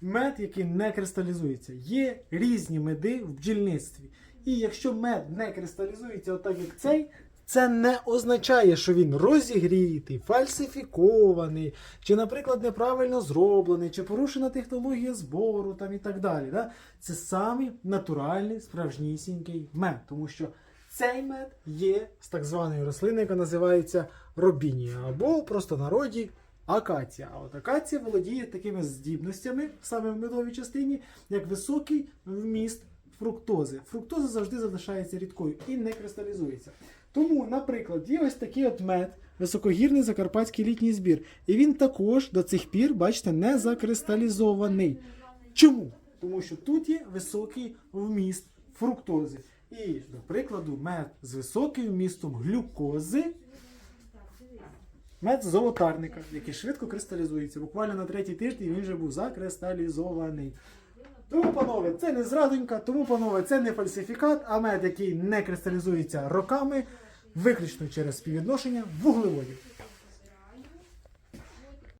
мед, який не кристалізується. Є різні меди в бджільництві. І якщо мед не кристалізується, отак як цей, це не означає, що він розігрітий, фальсифікований, чи, наприклад, неправильно зроблений, чи порушена технологія збору там, і так далі. Да? Це самий натуральний, справжнісінький мед, тому що цей мед є з так званої рослини, яка називається робінія, або просто народі акація. А от акація володіє такими здібностями саме в медовій частині, як високий вміст фруктози. Фруктоза завжди залишається рідкою і не кристалізується. Тому, наприклад, є ось такий от мед, високогірний закарпатський літній збір. І він також до цих пір, бачите, не закристалізований. Чому? Тому що тут є високий вміст фруктози. І, до прикладу, мед з високим вмістом глюкози, мед золотарника, який швидко кристалізується. Буквально на третій тиждень він вже був закристалізований. Тому, панове, це не зрадонька, тому, панове, це не фальсифікат, а мед, який не кристалізується роками, виключно через співвідношення вуглеводів.